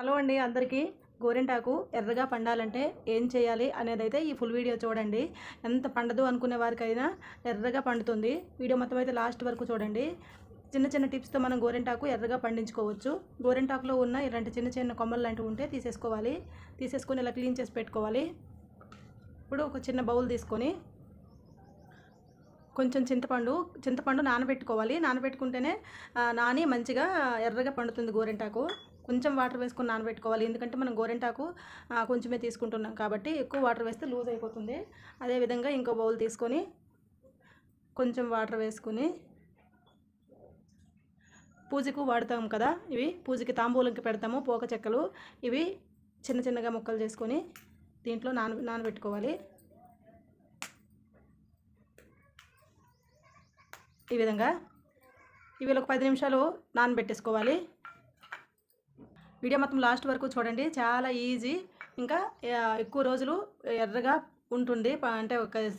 Hello అండి అందరికీ. గోరింటాకు ఎర్రగా పండాలంటే ఏం చేయాలి అనేది అయితే ఈ ఫుల్ వీడియో చూడండి. ఎంత పండదు అనుకునే వారికైనా ఎర్రగా పండుతుంది. వీడియో మొత్తం అయితే లాస్ట్ వరకు చూడండి. చిన్న చిన్న టిప్స్తో మనం గోరింటాకు ఎర్రగా పండించుకోవచ్చు. గోరింటాకులో ఉన్న ఇలాంటి చిన్న చిన్న కొమ్మలు లాంటివి ఉంటే తీసేసుకోవాలి. తీసేసుకొని ఇలా క్లీన్ చేసి పెట్టుకోవాలి. ఇప్పుడు ఒక చిన్న బౌల్ తీసుకొని కొంచెం చింతపండు చింతపండు నానబెట్టుకోవాలి. నానబెట్టుకుంటేనే నాని మంచిగా ఎర్రగా పండుతుంది గోరింటాకు. కొంచెం వాటర్ వేసుకొని నానబెట్టుకోవాలి. ఎందుకంటే మనం గోరింటాకు కొంచెమే తీసుకుంటున్నాం కాబట్టి ఎక్కువ వాటర్ వేస్తే లూజ్ అయిపోతుంది. అదేవిధంగా ఇంకో బౌల్ తీసుకొని కొంచెం వాటర్ వేసుకొని పూజకు వాడతాం కదా ఇవి. పూజకి తాంబూలంకి పెడతాము పోక చెక్కలు. ఇవి చిన్న చిన్నగా ముక్కలు చేసుకొని దీంట్లో నాన నానబెట్టుకోవాలి. ఈ విధంగా ఇవి ఒక పది నిమిషాలు నానబెట్టేసుకోవాలి. వీడియో మొత్తం లాస్ట్ వరకు చూడండి. చాలా ఈజీ. ఇంకా ఎక్కువ రోజులు ఎర్రగా ఉంటుంది. ప- అంటే ఒక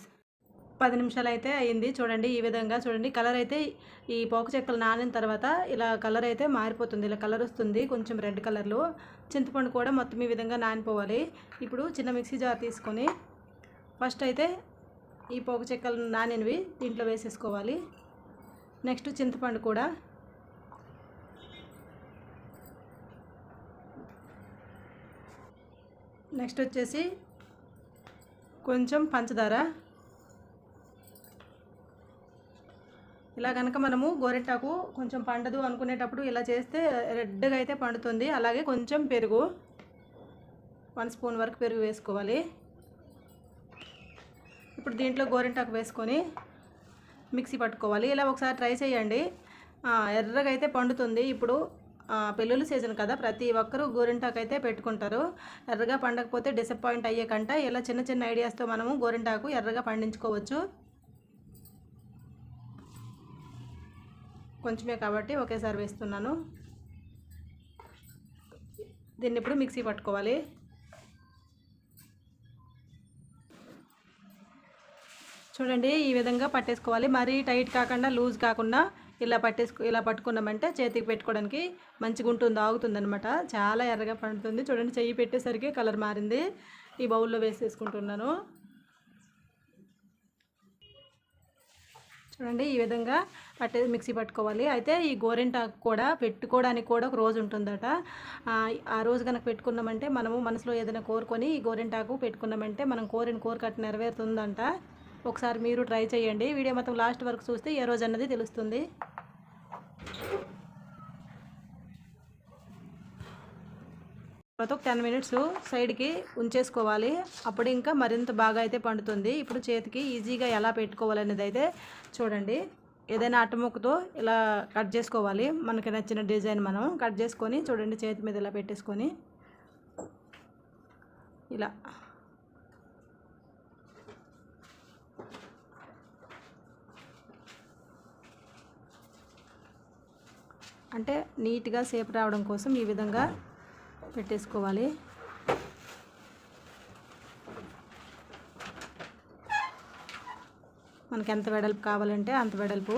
పది నిమిషాలు అయితే అయింది. చూడండి ఈ విధంగా చూడండి. కలర్ అయితే ఈ పోక చెక్కలు నానిన తర్వాత ఇలా కలర్ అయితే మారిపోతుంది. ఇలా కలర్ వస్తుంది. కొంచెం రెడ్ కలర్లో చింతపండు కూడా మొత్తం ఈ విధంగా నానిపోవాలి. ఇప్పుడు చిన్న మిక్సీ జార్ తీసుకొని ఫస్ట్ అయితే ఈ పోక చెక్కలు నానినవి దీంట్లో వేసేసుకోవాలి. నెక్స్ట్ చింతపండు కూడా. నెక్స్ట్ వచ్చేసి కొంచెం పంచదార. ఇలా కనుక మనము గోరెంటాకు కొంచెం పండదు అనుకునేటప్పుడు ఇలా చేస్తే రెడ్గా అయితే పండుతుంది. అలాగే కొంచెం పెరుగు. వన్ స్పూన్ వరకు పెరుగు వేసుకోవాలి. ఇప్పుడు దీంట్లో గోరింటాకు వేసుకొని మిక్సీ పట్టుకోవాలి. ఇలా ఒకసారి ట్రై చేయండి. ఎర్రగా అయితే పండుతుంది. ఇప్పుడు పెళ్ళిళ్ళు సీజన్ కదా ప్రతి ఒక్కరూ గోరింటాకు అయితే పెట్టుకుంటారు. ఎర్రగా పండకపోతే డిసప్పాయింట్ అయ్యే కంట. ఇలా చిన్న చిన్న ఐడియాస్తో మనము గోరింటాకు ఎర్రగా పండించుకోవచ్చు. కొంచెమే కాబట్టి ఒకేసారి వేస్తున్నాను. దీన్ని ఇప్పుడు మిక్సీ పట్టుకోవాలి. చూడండి ఈ విధంగా పట్టేసుకోవాలి. మరీ టైట్ కాకుండా లూజ్ కాకుండా ఇలా పట్టేసుకో ఇలా పట్టుకున్నామంటే చేతికి పెట్టుకోవడానికి మంచిగా ఉంటుంది ఆగుతుంది అనమాట చాలా ఎర్రగా పండుతుంది. చూడండి చెయ్యి పెట్టేసరికి కలర్ మారింది. ఈ బౌల్లో వేసేసుకుంటున్నాను. చూడండి ఈ విధంగా పట్టే మిక్సీ పట్టుకోవాలి. అయితే ఈ గోరింటాకు కూడా పెట్టుకోవడానికి కూడా ఒక రోజు ఉంటుందట. ఆ, ఆ రోజు కనుక పెట్టుకున్నామంటే మనము మనసులో ఏదైనా కోరుకొని ఈ గోరింటాకు పెట్టుకున్నామంటే మనం కోరిన కోరికట్టు నెరవేరుతుందంట. ఒకసారి మీరు ట్రై చేయండి. వీడియో మొత్తం లాస్ట్ వరకు చూస్తే ఏ రోజు అన్నది తెలుస్తుంది. తర్వాత ఒక టెన్ మినిట్స్ సైడ్కి ఉంచేసుకోవాలి. అప్పుడు ఇంకా మరింత బాగా అయితే పండుతుంది. ఇప్పుడు చేతికి ఈజీగా ఎలా పెట్టుకోవాలనేది అయితే చూడండి. ఏదైనా అట్టముక్కతో ఇలా కట్ చేసుకోవాలి. మనకి నచ్చిన డిజైన్ మనం కట్ చేసుకొని చూడండి చేతి మీద ఇలా పెట్టేసుకొని. ఇలా. అంటే నీట్గా సేపు రావడం కోసం ఈ విధంగా పెట్టేసుకోవాలి. మనకి ఎంత వెడల్పు కావాలంటే అంత వెడల్పు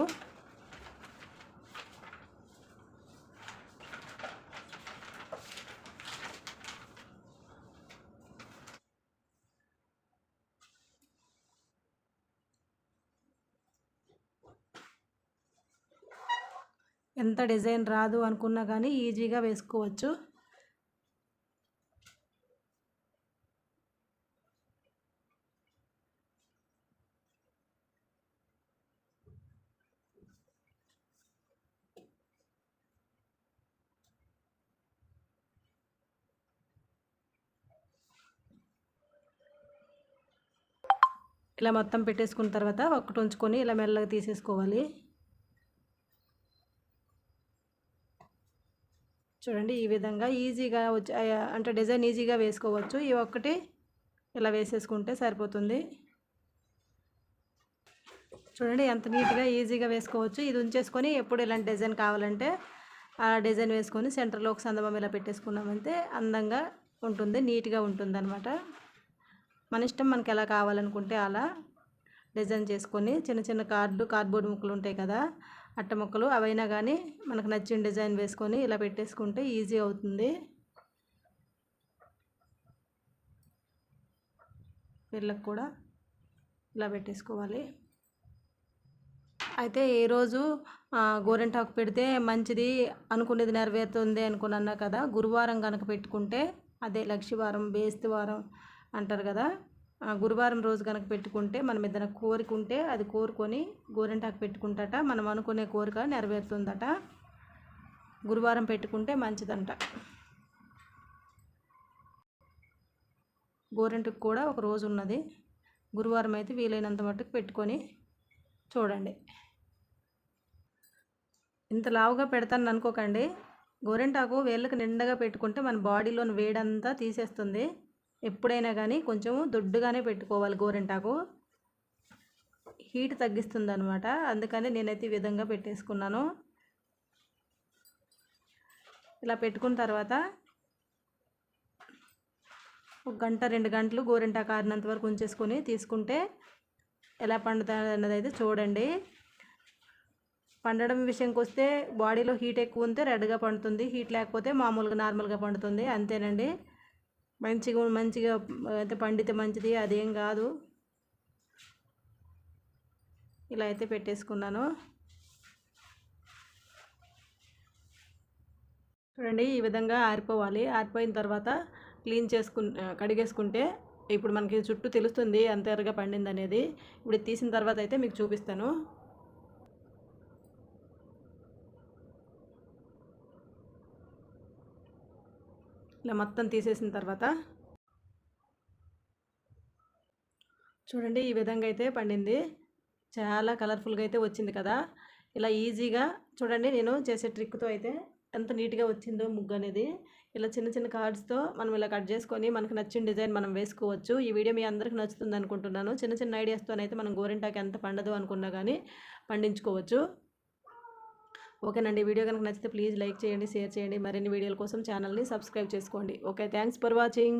ఎంత డిజైన్ రాదు అనుకున్నా కానీ ఈజీగా వేసుకోవచ్చు. ఇలా మొత్తం పెట్టేసుకున్న తర్వాత ఒకటి ఉంచుకొని ఇలా మెల్లగా తీసేసుకోవాలి. చూడండి ఈ విధంగా ఈజీగా వచ్చి అంటే డిజైన్ ఈజీగా వేసుకోవచ్చు. ఈ ఒక్కటి ఇలా వేసేసుకుంటే సరిపోతుంది. చూడండి ఎంత నీట్గా ఈజీగా వేసుకోవచ్చు. ఇది ఉంచేసుకొని ఎప్పుడు ఇలాంటి డిజైన్ కావాలంటే ఆ డిజైన్ వేసుకొని సెంటర్లో ఒక సందమం ఇలా పెట్టేసుకున్నామంటే అందంగా ఉంటుంది నీట్గా ఉంటుంది అనమాట మన ఇష్టం మనకి ఎలా కావాలనుకుంటే అలా డిజైన్ చేసుకొని చిన్న చిన్న కార్డు కార్డ్బోర్డ్ ముక్కలు ఉంటాయి కదా అట్ట ముక్కలు అవైనా కానీ మనకు నచ్చిన డిజైన్ వేసుకొని ఇలా పెట్టేసుకుంటే ఈజీ అవుతుంది. పిల్లకు కూడా ఇలా పెట్టేసుకోవాలి. అయితే ఏ రోజు గోరెంటాకు పెడితే మంచిది అనుకునేది నెరవేరుతుంది అనుకున్నా కదా గురువారం కనుక పెట్టుకుంటే అదే లక్ష్యవారం బేస్తివారం అంటారు కదా గురువారం రోజు కనుక పెట్టుకుంటే మనం ఏదైనా కోరిక ఉంటే అది కోరుకొని గోరింటాకు పెట్టుకుంటట. మనం అనుకునే కోరిక నెరవేరుతుందట. గురువారం పెట్టుకుంటే మంచిదంట. గోరింటకు కూడా ఒక రోజు ఉన్నది. గురువారం అయితే వీలైనంత మట్టుకు పెట్టుకొని చూడండి. ఇంత లావుగా పెడతాను అనుకోకండి. గోరింటాకు వేళ్ళకి నిండగా పెట్టుకుంటే మన బాడీలోని వేడంతా తీసేస్తుంది. ఎప్పుడైనా కానీ కొంచెం దొడ్డుగానే పెట్టుకోవాలి గోరింటాకు. హీట్ తగ్గిస్తుంది అనమాట అందుకని నేనైతే ఈ విధంగా పెట్టేసుకున్నాను. ఇలా పెట్టుకున్న తర్వాత ఒక గంట రెండు గంటలు గోరింటా కారినంత వరకు ఉంచేసుకొని తీసుకుంటే ఎలా పండుతుంది అన్నది అయితే చూడండి. పండడం విషయంకి వస్తే బాడీలో హీట్ ఎక్కువ ఉంటే రెడ్గా పండుతుంది. హీట్ లేకపోతే మామూలుగా నార్మల్గా పండుతుంది. అంతేనండి. మంచిగా మంచిగా అయితే పండితే మంచిది అదేం కాదు. ఇలా అయితే పెట్టేసుకున్నాను. చూడండి ఈ విధంగా ఆరిపోవాలి. ఆరిపోయిన తర్వాత క్లీన్ చేసుకు కడిగేసుకుంటే ఇప్పుడు మనకి చుట్టూ తెలుస్తుంది ఎంత ఎర్రగా పండింది అనేది ఇప్పుడు తీసిన తర్వాత అయితే మీకు చూపిస్తాను. ఇలా మొత్తం తీసేసిన తర్వాత చూడండి ఈ విధంగా అయితే పండింది. చాలా కలర్ఫుల్గా అయితే వచ్చింది కదా. ఇలా ఈజీగా చూడండి నేను చేసే ట్రిక్తో అయితే ఎంత నీట్గా వచ్చిందో ముగ్గు అనేది. ఇలా చిన్న చిన్న కార్డ్స్తో మనం ఇలా కట్ చేసుకొని మనకు నచ్చిన డిజైన్ మనం వేసుకోవచ్చు. ఈ వీడియో మీ అందరికి నచ్చుతుంది అనుకుంటున్నాను. చిన్న చిన్న ఐడియాస్తోనైతే మనం గోరింటాకి ఎంత పండదు అనుకున్నా కానీ పండించుకోవచ్చు. ఓకేనండి. వీడియో కనుక నచ్చితే ప్లీజ్ లైక్ చేయండి షేర్ చేయండి. మరిన్ని వీడియోల కోసం ఛానల్ని సబ్స్క్రైబ్ చేసుకోండి. Okay thanks for watching.